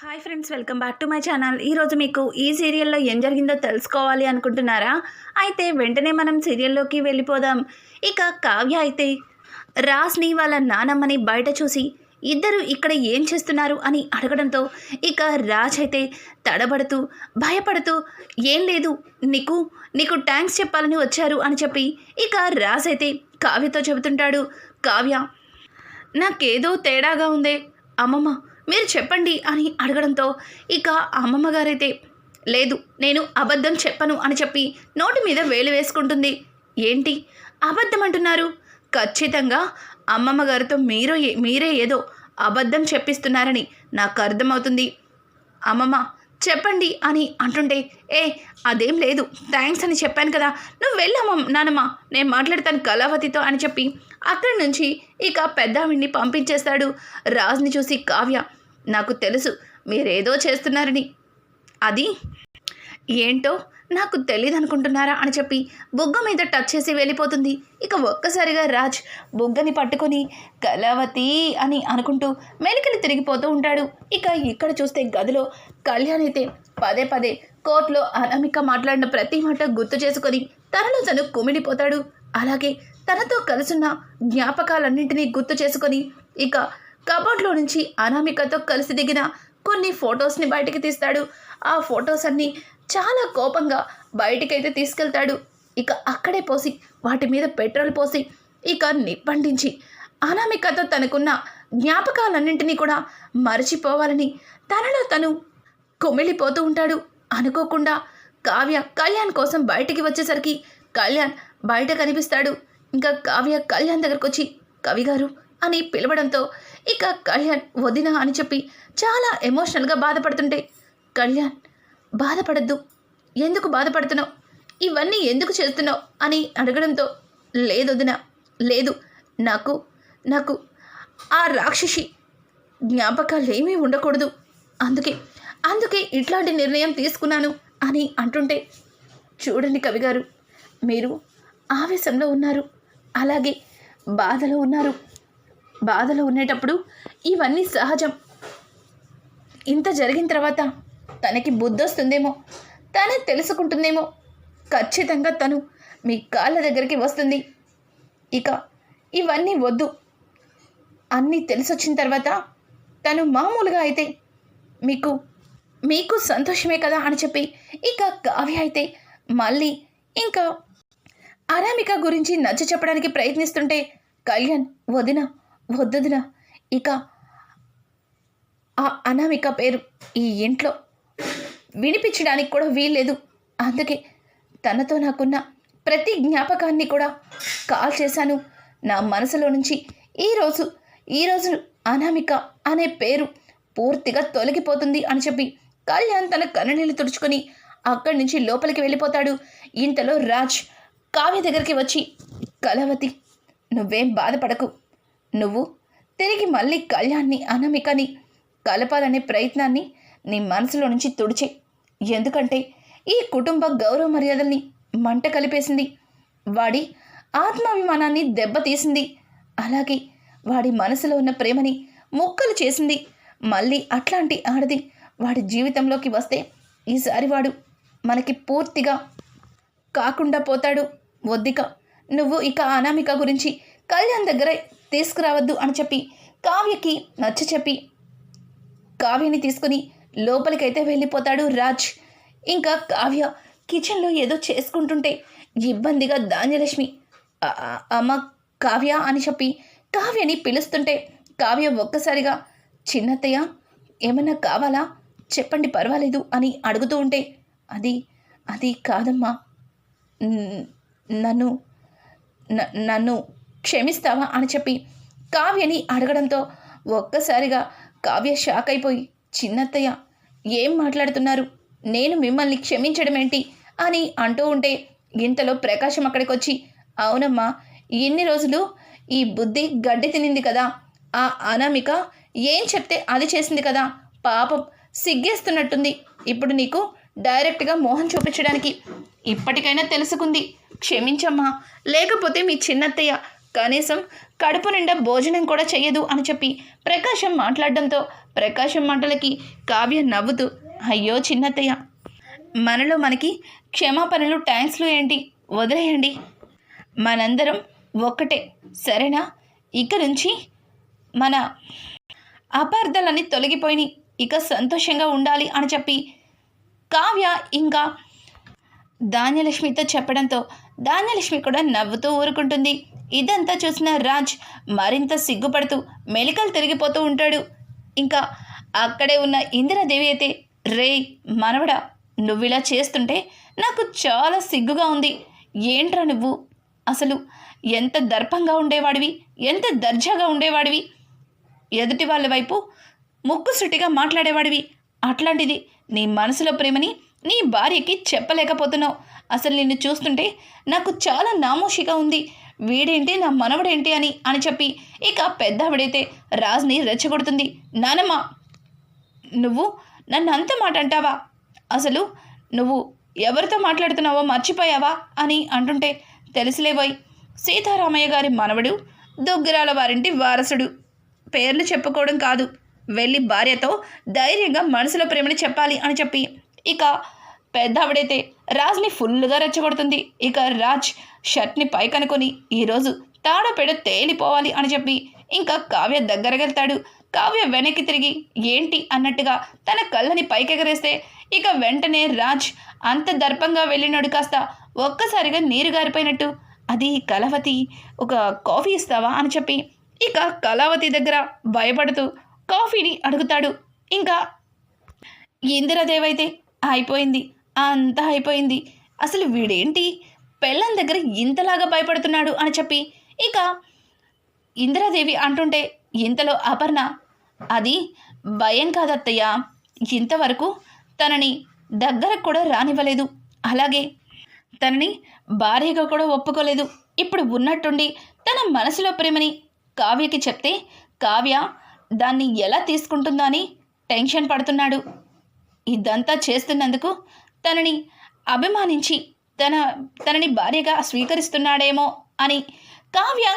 Hi friends welcome back to my channel. ఈరోజు మీకు ఈ సీరియల్లో ఏం జరిగిందో తెలుసుకోవాలి అనుకుంటున్నారా? అయితే వెంటనే మనం సీరియల్లోకి వెళ్ళిపోదాం. ఇక కావ్య అయితే రాస్ని వాళ్ళ నానమ్మని బయట చూసి ఇద్దరు ఇక్కడ ఏం చేస్తున్నారు? అని అడగడంతో ఇక రాజ్ అయితే తడబడుతూ భయపడుతూ ఏం లేదు నీకు నీకు థ్యాంక్స్ చెప్పాలని వచ్చారు అని చెప్పి ఇక రాజ్ అయితే కావ్యతో చెబుతుంటాడు. కావ్య నాకేదో తేడాగా ఉందే. అమ్మమ్మ మీరు చెప్పండి అని అడగడంతో ఇక అమ్మమ్మ గారైతే లేదు నేను అబద్ధం చెప్పను అని చెప్పి నోటి మీద వేలు వేసుకుంటుంది. ఏంటి? అబద్ధం అంటున్నారు? ఖచ్చితంగా అమ్మమ్మ గారితో మీరు ఏ- మీరే ఏదో అబద్ధం చెప్పిస్తున్నారని నాకు అర్థమవుతుంది. అమ్మమ్మ చెప్పండి అని అంటుంటే ఏ అదేం లేదు థ్యాంక్స్ అని చెప్పాను కదా నువ్వు వెళ్ళమ్మ నానమ్మ నేను మాట్లాడతాను కళావతితో అని చెప్పి అక్కడి నుంచి ఇక పెద్దావిడిని పంపించేస్తాడు రాజుని చూసి కావ్య. నాకు తెలుసు మీరేదో చేస్తున్నారని. అది? ఏంటో నాకు తెలియదు అనుకుంటున్నారా అని చెప్పి బుగ్గ మీద టచ్ చేసి వెళ్ళిపోతుంది. ఇక ఒక్కసారిగా రాజ్ బుగ్గని పట్టుకొని కళావతి అని అనుకుంటూ మెలికలు తిరిగిపోతూ ఉంటాడు. ఇక ఇక్కడ చూస్తే గదిలో కళ్యాణ్ అయితే పదే పదే కోర్టులో అనామిక మాట్లాడిన ప్రతి మాట గుర్తు చేసుకొని తనలో తను కుమిలిపోతాడు. అలాగే తనతో కలుసున్న జ్ఞాపకాలన్నింటినీ గుర్తు చేసుకొని ఇక కబోర్డ్లో నుంచి అనామికతో కలిసి దిగిన కొన్ని ఫొటోస్ని బయటికి తీస్తాడు. ఆ ఫొటోస్ అన్నీ చాలా కోపంగా బయటికైతే తీసుకెళ్తాడు. ఇక అక్కడే పోసి వాటి మీద పెట్రోల్ పోసి ఇక నిప్పండించి అనామికతో తనకున్న జ్ఞాపకాలన్నింటినీ కూడా మరచిపోవాలని తనలో తను కుమిలిపోతూ ఉంటాడు. అనుకోకుండా కావ్య కళ్యాణ్ కోసం బయటికి వచ్చేసరికి కళ్యాణ్ బయట కనిపిస్తాడు. ఇంకా కావ్య కళ్యాణ్ దగ్గరకు వచ్చి కవి గారు అని పిలవడంతో ఇక కళ్యాణ్ వదిన అని చెప్పి చాలా ఎమోషనల్గా బాధపడుతుంటే కళ్యాణ్ బాధపడద్దు. ఎందుకు బాధపడుతున్నావు? ఇవన్నీ ఎందుకు చేస్తున్నావు? అని అడగడంతో లేదు వదిన లేదు. నాకు నాకు ఆ రాక్షసి జ్ఞాపకాలు ఏమీ ఉండకూడదు. అందుకే అందుకే ఇట్లాంటి నిర్ణయం తీసుకున్నాను అని అంటుంటే చూడండి కవిగారు మీరు ఆవేశంలో ఉన్నారు. అలాగే బాధలో ఉన్నారు. బాధలో ఉండేటప్పుడు ఇవన్నీ సహజం. ఇంత జరిగిన తర్వాత తనకి బుద్ధి వస్తుందేమో తనే తెలుసుకుంటుందేమో. ఖచ్చితంగా తను మీ కాళ్ళ దగ్గరికి వస్తుంది. ఇక ఇవన్నీ వద్దు. అన్నీ తెలిసొచ్చిన తర్వాత తను మామూలుగా అయితే మీకు మీకు సంతోషమే కదా అని చెప్పి ఇక కావ్య అయితే మళ్ళీ ఇంకా అనామిక గురించి నచ్చ చెప్పడానికి ప్రయత్నిస్తుంటే కళ్యాణ్ వదిన వద్దదిన ఇక ఆ అనామిక పేరు ఈ ఇంట్లో వినిపించడానికి కూడా వీల్లేదు. అందుకే తనతో నాకున్న ప్రతి జ్ఞాపకాన్ని కూడా కాల్ చేశాను. నా మనసులో నుంచి ఈరోజు ఈరోజు అనామిక అనే పేరు పూర్తిగా తొలగిపోతుంది అని చెప్పి కళ్యాణ్ తన కన్ననీళ్ళు తుడుచుకొని అక్కడి నుంచి లోపలికి వెళ్ళిపోతాడు. ఇంతలో రాజ్ కావ్య దగ్గరికి వచ్చి కలవతి నువ్వేం బాధపడకు. నువ్వు తిరిగి మళ్ళీ కళ్యాణ్ని అనామికని కలపాలనే ప్రయత్నాన్ని నీ మనసులో నుంచి తుడిచే. ఎందుకంటే ఈ కుటుంబ గౌరవ మర్యాదల్ని మంట కలిపేసింది. వాడి ఆత్మాభిమానాన్ని దెబ్బతీసింది. అలాగే వాడి మనసులో ఉన్న ప్రేమని ముక్కలు చేసింది. మళ్ళీ అట్లాంటి ఆడది వాడి జీవితంలోకి వస్తే ఈసారి వాడు మనకి పూర్తిగా కాకుండా పోతాడు. వద్దిక నువ్వు ఇక అనామిక గురించి కళ్యాణ్ దగ్గర తీసుకురావద్దు అని చెప్పి కావ్యకి నచ్చ చెప్పి కావ్యని తీసుకుని లోపలికైతే వెళ్ళిపోతాడు రాజ్. ఇంకా కావ్య కిచెన్లో ఏదో చేసుకుంటుంటే ఇబ్బందిగా ధాన్యలక్ష్మి అమ్మ కావ్య అని చెప్పి కావ్యని పిలుస్తుంటే కావ్య ఒక్కసారిగా చిన్నత్తయ్య ఏమన్నా కావాలా? చెప్పండి పర్వాలేదు అని అడుగుతూ ఉంటే అది అది కాదమ్మా. నన్ను నన్ను క్షమిస్తావా అని చెప్పి కావ్యని అడగడంతో ఒక్కసారిగా కావ్య షాక్ అయిపోయి చిన్నత్తయ్య ఏం మాట్లాడుతున్నారు? నేను మిమ్మల్ని క్షమించడం ఏంటి అని అంటూ ఉంటే ఇంతలో ప్రకాశం అక్కడికి వచ్చి అవునమ్మా ఇన్ని రోజులు ఈ బుద్ధి గడ్డి తినింది కదా ఆ అనామిక ఏం చెప్తే అది చేసింది కదా? పాపం సిగ్గేస్తున్నట్టుంది. ఇప్పుడు నీకు డైరెక్ట్గా మోహం చూపించడానికి ఇప్పటికైనా తెలుసుకుంది. క్షమించమ్మా లేకపోతే మీ చిన్నత్తయ్య కనీసం కడుపు నిండా భోజనం కూడా చెయ్యదు అని చెప్పి ప్రకాశం మాట్లాడడంతో ప్రకాశం మాటలకి కావ్య నవ్వుతూ అయ్యో చిన్నత్తయ్య మనలో మనకి క్షమాపణలు ట్యాంక్స్లు ఏంటి? వదిలేయండి. మనందరం ఒక్కటే సరేనా? ఇక నుంచి మన అపార్థాలన్నీ తొలగిపోయినాయి ఇక సంతోషంగా ఉండాలి అని చెప్పి కావ్య ఇంకా ధాన్యలక్ష్మితో చెప్పడంతో ధాన్యలక్ష్మి కూడా నవ్వుతూ ఊరుకుంటుంది. ఇదంతా చూసిన రాజ్ మరింత సిగ్గుపడుతూ మెలికలు తిరిగిపోతూ ఉంటాడు. ఇంకా అక్కడే ఉన్న ఇందిరాదేవి అయితే రే మనవడా నువ్విలా చేస్తుంటే నాకు చాలా సిగ్గుగా ఉంది. ఏంట్రా నువ్వు? అసలు ఎంత దర్పంగా ఉండేవాడివి? ఎంత దర్జాగా ఉండేవాడివి? ఎదుటి వాళ్ళ వైపు ముక్కుసుటిగా మాట్లాడేవాడివి. అట్లాంటిది నీ మనసులో ప్రేమని నీ భార్యకి చెప్పలేకపోతున్నావు. అసలు నిన్ను చూస్తుంటే నాకు చాలా నామోషిగా ఉంది. వీడేంటి? నా మనవడేంటి అని అని చెప్పి ఇక పెద్దావిడైతే రాజ్ని రెచ్చగొడుతుంది. నానమ్మ నువ్వు నన్ను అంత మాట అంటావా అసలు నువ్వు ఎవరితో మాట్లాడుతున్నావో మర్చిపోయావా? అని అంటుంటే తెలిసిలేబోయ్ సీతారామయ్య గారి మనవడు దుగ్గరాల వారింటి వారసుడు. పేర్లు చెప్పుకోవడం కాదు. వెళ్ళి భార్యతో ధైర్యంగా మనసులో ప్రేమని చెప్పాలి అని చెప్పి ఇక పెద్దావిడైతే రాజ్ని ఫుల్గా రెచ్చగొడుతుంది. ఇక రాజ్ షర్ట్ని పైకనుకొని ఈరోజు తాడపెడ తేలిపోవాలి అని చెప్పి ఇంకా కావ్య దగ్గరకెళ్తాడు. కావ్య వెనక్కి తిరిగి ఏంటి? అన్నట్టుగా తన కళ్ళని పైకెగరేస్తే ఇక వెంటనే రాజ్ అంత దర్పంగా వెళ్ళినాడు కాస్త ఒక్కసారిగా నీరు గారిపోయినట్టు. అది కలవతి ఒక కాఫీ ఇస్తావా? అని చెప్పి ఇక కళావతి దగ్గర భయపడుతూ కాఫీని అడుగుతాడు. ఇంకా ఇందిరాదేవైతే అయిపోయింది. అంతా అయిపోయింది. అసలు వీడేంటి? పెళ్ళం దగ్గర ఇంతలాగా భయపడుతున్నాడు అని చెప్పి. ఇక ఇందిరాదేవి అంటుంటే ఇంతలో అపర్ణ అది భయం కాదత్తయ్య. ఇంతవరకు తనని దగ్గరకు కూడా రానివ్వలేదు. అలాగే తనని భార్యగా కూడా ఒప్పుకోలేదు. ఇప్పుడు ఉన్నట్టుండి తన మనసులో ప్రేమని కావ్యకి చెప్తే కావ్య దాన్ని ఎలా తీసుకుంటుందో అని టెన్షన్ పడుతున్నాడు. ఇదంతా చేస్తున్నందుకు తనని అభిమానించి తన తనని భార్యగా స్వీకరిస్తున్నాడేమో అని కావ్య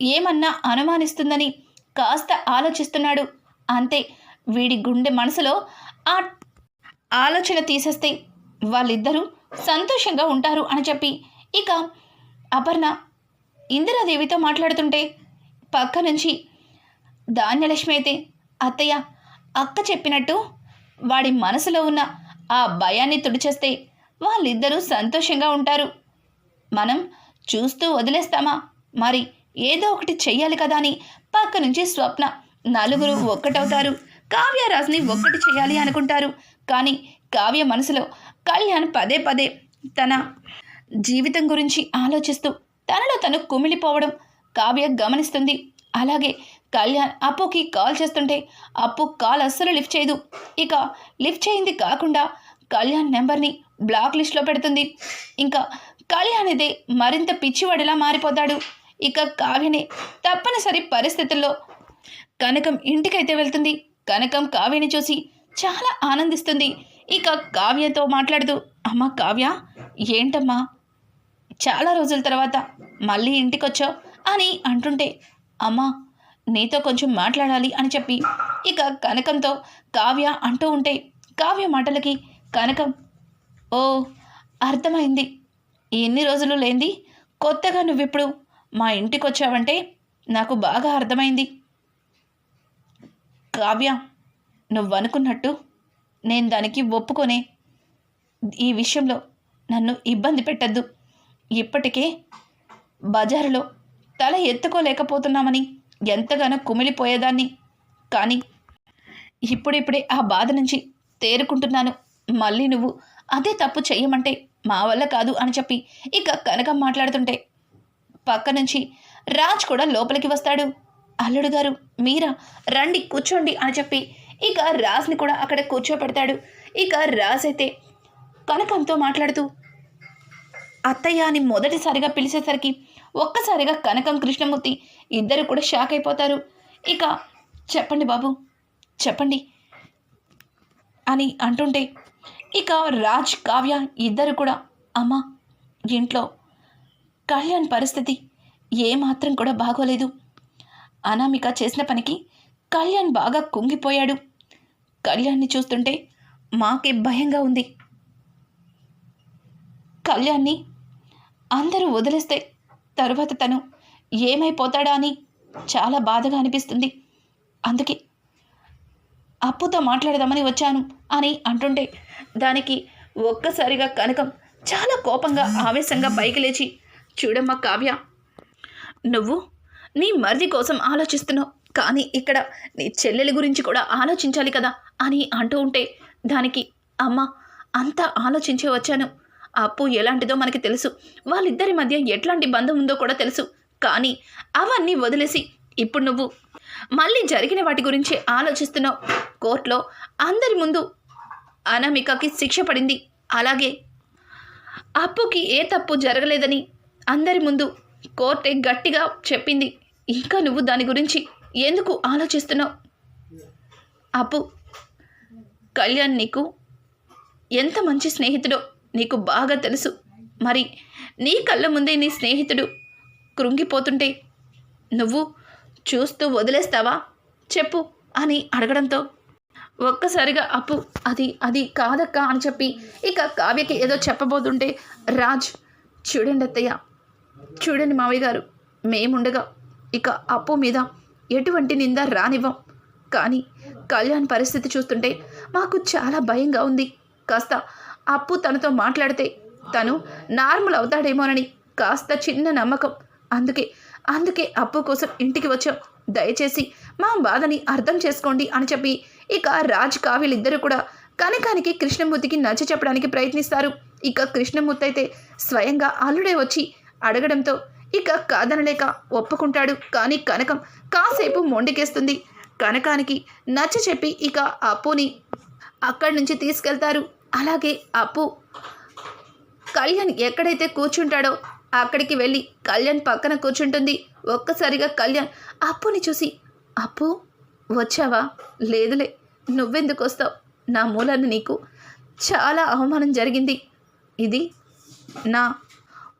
ఏమన్నా అనుమానిస్తుందని కాస్త ఆలోచిస్తున్నాడు. అంతే వీడి గుండె మనసులో ఆ ఆలోచన తీసేస్తే వాళ్ళిద్దరూ సంతోషంగా ఉంటారు అని చెప్పి ఇక అపర్ణ ఇందిరాదేవితో మాట్లాడుతుంటే పక్క నుంచి ధాన్యలక్ష్మి అయితే అత్తయ్య అక్క చెప్పినట్టు వాడి మనసులో ఉన్న ఆ భయాన్ని తుడిచేస్తే వాళ్ళిద్దరూ సంతోషంగా ఉంటారు. మనం చూస్తూ వదిలేస్తామా? మరి ఏదో ఒకటి చెయ్యాలి కదా అని పక్క నుంచి స్వప్న నలుగురు ఒక్కటవుతారు. కావ్యరాజుని ఒక్కటి చేయాలి అనుకుంటారు. కానీ కావ్య మనసులో కళ్యాణ్ పదే పదే తన జీవితం గురించి ఆలోచిస్తూ తనలో తను కుమిలిపోవడం కావ్య గమనిస్తుంది. అలాగే కళ్యాణ్ అప్పుకి కాల్ చేస్తుంటే అప్పు కాల్ అస్సలు లిఫ్ట్ చేయదు. ఇక లిఫ్ట్ చేయింది కాకుండా కళ్యాణ్ నెంబర్ని బ్లాక్ లిస్ట్లో పెడుతుంది. ఇంకా కళ్యాణ్ ఇదే మరింత పిచ్చివాడిలా మారిపోతాడు. ఇక కావ్యని తప్పనిసరి పరిస్థితుల్లో కనకం ఇంటికైతే వెళ్తుంది. కనకం కావ్యని చూసి చాలా ఆనందిస్తుంది. ఇక కావ్యతో మాట్లాడుతూ అమ్మ కావ్య ఏంటమ్మా? చాలా రోజుల తర్వాత మళ్ళీ ఇంటికొచ్చావు అని అంటుంటే అమ్మా నీతో కొంచెం మాట్లాడాలి అని చెప్పి ఇక కనకంతో కావ్య అంటూ ఉంటే కావ్య మాటలకి కనకం ఓ అర్థమైంది. ఎన్ని రోజులు లేంది? కొత్తగా నువ్విప్పుడు మా ఇంటికి వచ్చావంటే నాకు బాగా అర్థమైంది. కావ్య నువ్వనుకున్నట్టు నేను దానికి ఒప్పుకొనే ఈ విషయంలో నన్ను ఇబ్బంది పెట్టద్దు. ఇప్పటికే బజారులో తల ఎత్తుకోలేకపోతున్నామని ఎంతగానో కుమిలిపోయేదాన్ని. కానీ ఇప్పుడిప్పుడే ఆ బాధ నుంచి తేరుకుంటున్నాను. మళ్ళీ నువ్వు అదే తప్పు చెయ్యమంటే మా వల్ల కాదు అని చెప్పి ఇక కనకం మాట్లాడుతుంటే పక్క నుంచి రాజ్ కూడా లోపలికి వస్తాడు. అల్లుడు గారు మీరా రండి కూర్చోండి అని చెప్పి ఇక రాజ్ని కూడా అక్కడ కూర్చోపెడతాడు. ఇక రాజ్ అయితే కనకంతో మాట్లాడుతూ అత్తయ్య అని మొదటిసారిగా పిలిచేసరికి ఒక్కసారిగా కనకం కృష్ణమూర్తి ఇద్దరు కూడా షాక్ అయిపోతారు. ఇక చెప్పండి బాబు చెప్పండి అని అంటుంటే ఇక రాజ్ కావ్య ఇద్దరు కూడా అమ్మ ఇంట్లో కళ్యాణ్ పరిస్థితి ఏమాత్రం కూడా బాగోలేదు. అనామిక చేసిన పనికి కళ్యాణ్ బాగా కుంగిపోయాడు. కళ్యాణ్ని చూస్తుంటే మాకే భయంగా ఉంది. కళ్యాణ్ని అందరూ వదిలేస్తే తరువాత తను ఏమైపోతాడా అని చాలా బాధగా అనిపిస్తుంది. అందుకే అప్పుతో మాట్లాడదామని వచ్చాను అని అంటుంటే దానికి ఒక్కసారిగా కనకం చాలా కోపంగా ఆవేశంగా పైకి లేచి చూడమ్మా కావ్య నువ్వు నీ మరిది కోసం ఆలోచిస్తున్నావు కానీ ఇక్కడ నీ చెల్లెలి గురించి కూడా ఆలోచించాలి కదా అని అంటూ ఉంటే దానికి అమ్మ అంతా ఆలోచించే వచ్చాను. అప్పు ఎలాంటిదో మనకి తెలుసు. వాళ్ళిద్దరి మధ్య ఎట్లాంటి బంధం ఉందో కూడా తెలుసు. కానీ అవన్నీ వదిలేసి ఇప్పుడు నువ్వు మళ్ళీ జరిగిన వాటి గురించి ఆలోచిస్తున్నావు. కోర్టులో అందరి ముందు అనామికకి శిక్ష పడింది. అలాగే అప్పుకి ఏ తప్పు జరగలేదని అందరి ముందు కోర్టే గట్టిగా చెప్పింది. ఇంకా నువ్వు దాని గురించి ఎందుకు ఆలోచిస్తున్నావు? అప్పు కళ్యాణ్ నీకు ఎంత మంచి స్నేహితుడో నీకు బాగా తెలుసు. మరి నీ కళ్ళ ముందే నీ స్నేహితుడు కృంగిపోతుంటే నువ్వు చూస్తూ వదిలేస్తావా? చెప్పు అని అడగడంతో. ఒక్కసారిగా అప్పు అది అది కాదక్క అని చెప్పి ఇక కావ్యకి ఏదో చెప్పబోతుంటే రాజ్ చూడండి అత్తయ్య చూడండి మావయ్య గారు మేముండగా ఇక అప్పు మీద ఎటువంటి నింద రానివ్వం. కానీ కళ్యాణ్ పరిస్థితి చూస్తుంటే మాకు చాలా భయంగా ఉంది. కాస్త అప్పు తనతో మాట్లాడితే తను నార్మల్ అవుతాడేమోనని కాస్త చిన్న నమ్మకం. అందుకే అందుకే అప్పు కోసం ఇంటికి వచ్చాం. దయచేసి మా బాధని అర్థం చేసుకోండి అని చెప్పి ఇక రాజ్ కావ్యలిద్దరూ కూడా కనకానికి కృష్ణమూర్తికి నచ్చ చెప్పడానికి ప్రయత్నిస్తారు. ఇక కృష్ణమూర్తి అయితే స్వయంగా అల్లుడే వచ్చి అడగడంతో ఇక కాదనలేక ఒప్పుకుంటాడు. కానీ కనకం కాసేపు మొండికేస్తుంది. కనకానికి నచ్చ చెప్పి ఇక అప్పుని అక్కడి నుంచి తీసుకెళ్తారు. అలాగే అప్పు. కళ్యాణ్ ఎక్కడైతే కూర్చుంటాడో అక్కడికి వెళ్ళి కళ్యాణ్ పక్కన కూర్చుంటుంది. ఒక్కసారిగా కళ్యాణ్ అప్పుని చూసి అప్పు వచ్చావా? లేదులే నువ్వెందుకు వస్తావు? నా మూలన నీకు చాలా అవమానం జరిగింది. ఇది నా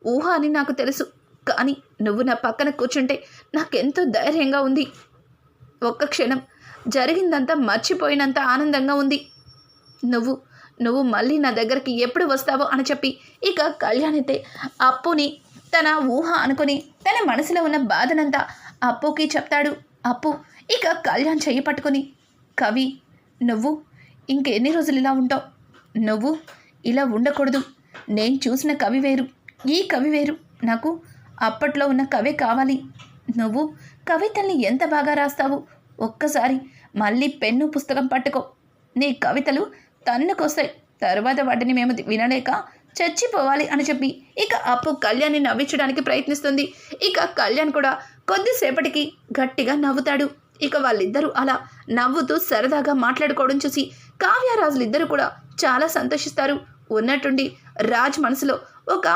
ఊహ అని నాకు తెలుసు. కానీ నువ్వు నా పక్కన కూర్చుంటే నాకెంతో ధైర్యంగా ఉంది. ఒక్క క్షణం జరిగిందంతా మర్చిపోయినంత ఆనందంగా ఉంది. నువ్వు నువ్వు మళ్ళీ నా దగ్గరికి ఎప్పుడు వస్తావో అని చెప్పి ఇక కళ్యాణ్ అయితే అప్పుని తన ఊహ అనుకుని తన మనసులో ఉన్న బాధనంతా అప్పుకి చెప్తాడు. అప్పు ఇక కళ్యాణ్ చెయ్యి పట్టుకొని కవి నువ్వు ఇంకెన్ని రోజులు ఇలా ఉంటావు? నువ్వు ఇలా ఉండకూడదు. నేను చూసిన కవి వేరు. ఈ కవి వేరు. నాకు అప్పట్లో ఉన్న కవే కావాలి. నువ్వు కవితల్ని ఎంత బాగా రాస్తావు? ఒక్కసారి మళ్ళీ పెన్ను పుస్తకం పట్టుకో. నీ కవితలు తన్నుకొస్తాయి. తర్వాత వాటిని మేము వినలేక చచ్చిపోవాలి అని చెప్పి ఇక అప్పు కళ్యాణ్ని నవ్వించడానికి ప్రయత్నిస్తుంది. ఇక కళ్యాణ్ కూడా కొద్దిసేపటికి గట్టిగా నవ్వుతాడు. ఇక వాళ్ళిద్దరూ అలా నవ్వుతూ సరదాగా మాట్లాడుకోవడం చూసి కావ్యరాజులిద్దరూ కూడా చాలా సంతోషిస్తారు. ఉన్నట్టుండి రాజ్ మనసులో ఒక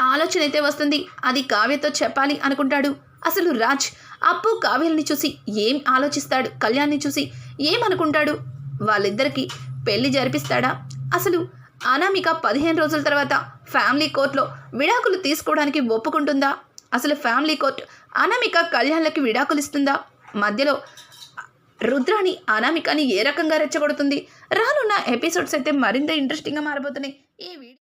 ఆలోచన అయితే వస్తుంది. అది కావ్యతో చెప్పాలి అనుకుంటాడు. అసలు రాజ్ అప్పు కావ్యల్ని చూసి ఏం ఆలోచిస్తాడు? కళ్యాణ్ని చూసి ఏమనుకుంటాడు? వాళ్ళిద్దరికీ పెళ్ళి జరిపిస్తాడా? అసలు అనామిక పదిహేను రోజుల తర్వాత ఫ్యామిలీ కోర్టులో విడాకులు తీసుకోవడానికి ఒప్పుకుంటుందా? అసలు ఫ్యామిలీ కోర్టు అనామిక కళ్యాణ్లకి విడాకులు ఇస్తుందా? మధ్యలో రుద్రాని అనామికని ఏ రకంగా రెచ్చగొడుతుంది? రానున్న ఎపిసోడ్స్ అయితే మరింత ఇంట్రెస్టింగ్గా మారబోతున్నాయి. ఈ వీడియో